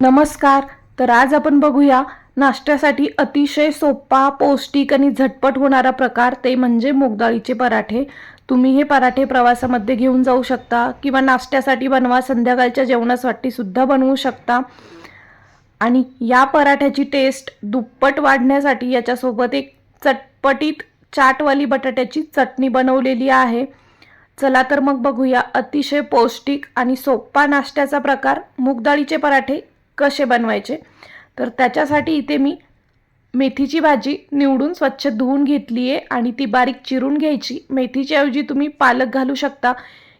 नमस्कार तर आज आपण बघूया नाश्त्यासाठी अतिशय सोपा पौष्टिक आणि झटपट होणारा प्रकार ते म्हणजे मुगडाळीचे पराठे. तुम्ही हे पराठे प्रवासामध्ये घेऊन जाऊ शकता किंवा नाश्त्यासाठी बनवा संध्याकाळच्या जेवणासाठी सुद्धा बनवू शकता. आणि या पराठ्याची टेस्ट दुप्पट वाढण्यासाठी याच्यासोबत एक चटपटीत चाटवाली बटाट्याची चटणी बनवलेली आहे. चला तर मग बघूया अतिशय पौष्टिक आणि सोपा नाश्त्याचा प्रकार मूगडाळीचे पराठे कसे बनवायचे? तर त्याच्यासाठी इथे मी मेथीची भाजी निवडून स्वच्छ धुवून घेतली आहे आणि ती बारीक चिरून घ्यायची. मेथीच्या ऐवजी तुम्ही पालक घालू शकता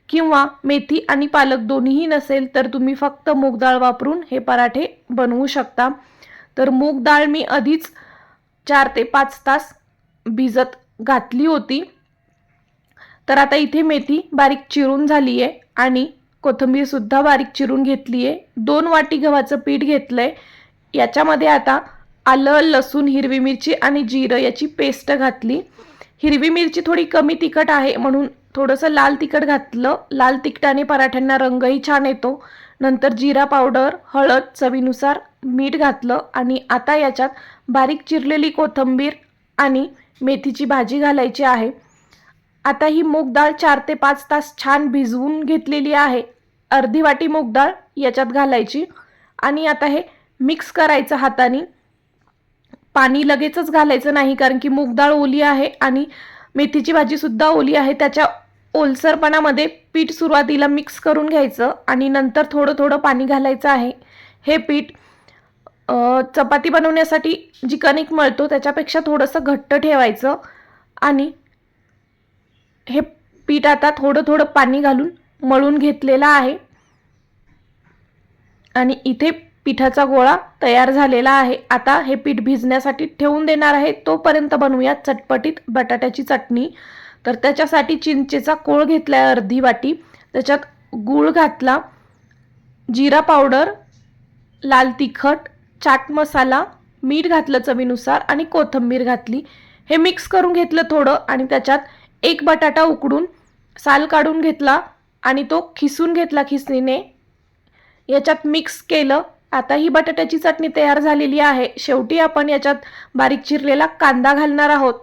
किंवा मेथी आणि पालक दोन्हीही नसेल तर तुम्ही फक्त मूग डाळ वापरून हे पराठे बनवू शकता. तर मूग डाळ मी आधीच चार ते पाच तास भिजत घातली होती. तर आता इथे मेथी बारीक चिरून झाली आहे आणि कोथिंबीरसुद्धा बारीक चिरून घेतली आहे दोन वाटी गव्हाचं पीठ घेतलं आहे याच्यामध्ये आता आलं लसूण हिरवी मिरची आणि जिरं याची पेस्ट घातली. हिरवी मिरची थोडी कमी तिखट आहे म्हणून थोडंसं लाल तिखट घातलं. लाल तिखटाने पराठ्यांना रंगही छान येतो. नंतर जिरा पावडर हळद चवीनुसार मीठ घातलं आणि आता याच्यात बारीक चिरलेली कोथिंबीर आणि मेथीची भाजी घालायची आहे. आता ही मूग डाळ चार ते पाच तास छान भिजवून घेतलेली आहे. अर्धी वाटी मूग डाळ याच्यात घालायची आणि आता हे मिक्स करायचं हाताने. पाणी लगेचच घालायचं नाही कारण की मूग डाळ ओली आहे आणि मेथीची भाजीसुद्धा ओली आहे. त्याच्या ओलसरपणामध्ये पीठ सुरुवातीला मिक्स करून घ्यायचं आणि नंतर थोडं थोडं पाणी घालायचं आहे. हे पीठ चपाती बनवण्यासाठी जी कणिक मळतो त्याच्यापेक्षा थोडंसं घट्ट ठेवायचं आणि हे पीठ आता थोडं थोडं पाणी घालून मळून घेतलेलं आहे. आणि इथे पिठाचा गोळा तयार झालेला आहे. आता हे पीठ भिजण्यासाठी ठेवून देणार आहे. तोपर्यंत बनवूया चटपटीत बटाट्याची चटणी. तर त्याच्यासाठी चिंचेचा कोळ घेतला अर्धी वाटी. त्याच्यात गूळ घातला. जिरा पावडर लाल तिखट चाट मसाला मीठ घातलं चवीनुसार आणि कोथिंबीर घातली. हे मिक्स करून घेतलं थोडं आणि त्याच्यात एक बटाटा उकडून साल काढून घेतला आणि तो खिसून घेतला खिसणीने. याच्यात मिक्स केलं. आता ही बटाट्याची चटणी तयार झालेली आहे. शेवटी आपण याच्यात बारीक चिरलेला कांदा घालणार आहोत.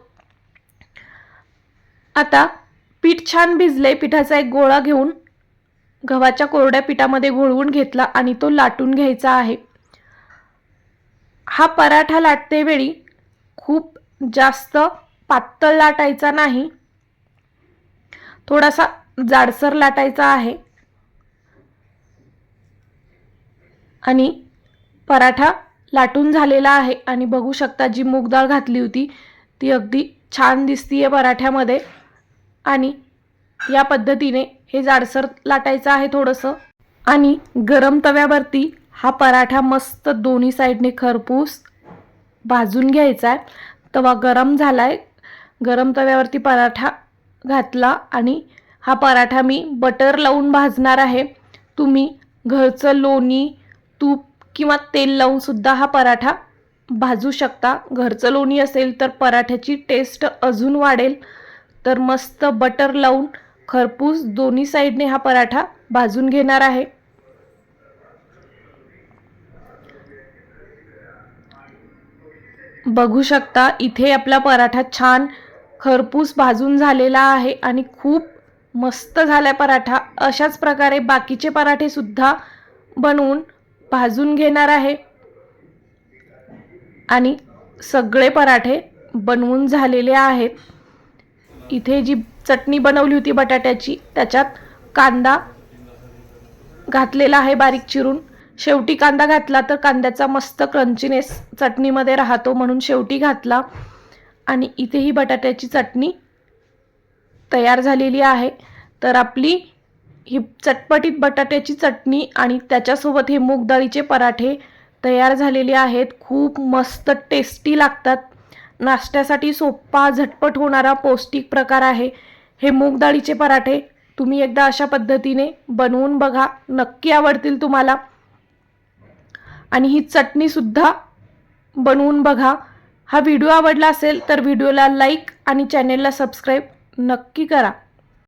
आता पीठ छान भिजले पिठाचा एक गोळा घेऊन गव्हाच्या कोरड्या पिठामध्ये घोळवून घेतला आणि तो लाटून घ्यायचा आहे. हा पराठा लाटतेवेळी खूप जास्त पातळ लाटायचा नाही. थोडासा जाडसर लाटायचा आहे. आणि पराठा लाटून झालेला आहे. आणि बघू शकता जी मूग डाळ घातली होती ती अगदी छान दिसतीये पराठ्यामध्ये. आणि या पद्धतीने हे जाडसर लाटायचं आहे थोडंसं. आणि गरम तव्यावरती हा पराठा मस्त दोन्ही साईडने खरपूस भाजून घ्यायचा आहे तवा गरम झाला आहे गरम तव्यावरती पराठा घातला आणि हा पराठा मी बटर लावून भाजणार आहे. तुम्ही घरचं लोणी तूप किंवा तेल लावून सुद्धा हा पराठा भाजू शकता. घरचं लोणी असेल तर पराठ्याची टेस्ट अजून वाढेल. तर मस्त बटर लावून खरपूस दोन्ही साईडने हा पराठा भाजून घेणार आहे. बघू शकता इथे आपला पराठा छान खरपूस भाजून झालेला आहे आणि खूप मस्त झाला पराठा. अशाच प्रकारे बाकीचे पराठेसुद्धा बनवून भाजून घेणार आहे. आणि सगळे पराठे बनवून झालेले आहेत. इथे जी चटणी बनवली होती बटाट्याची त्याच्यात कांदा घातलेला आहे बारीक चिरून. शेवटी कांदा घातला तर कांद्याचा मस्त क्रंचीनेस चटणीमध्ये राहतो म्हणून शेवटी घातला. आणि इथे ही बटाट्याची चटणी तयार झालेली आहे. तर आपली ही चटपटीत बटाट्याची चटणी आणि त्याच्यासोबत हे मूग डाळीचे पराठे तयार झालेले आहेत. खूप मस्त टेस्टी लागतात. नाश्त्यासाठी सोपा झटपट होणारा पौष्टिक प्रकार आहे. हे मूग डाळीचे पराठे तुम्ही एकदा अशा पद्धतीने बनवून बघा. नक्की आवडतील तुम्हाला. आणि ही चटणीसुद्धा बनवून बघा. हा व्हिडिओ आवडला असेल तर व्हिडिओला लाईक आणि चॅनेलला सबस्क्राईब नक्की करा.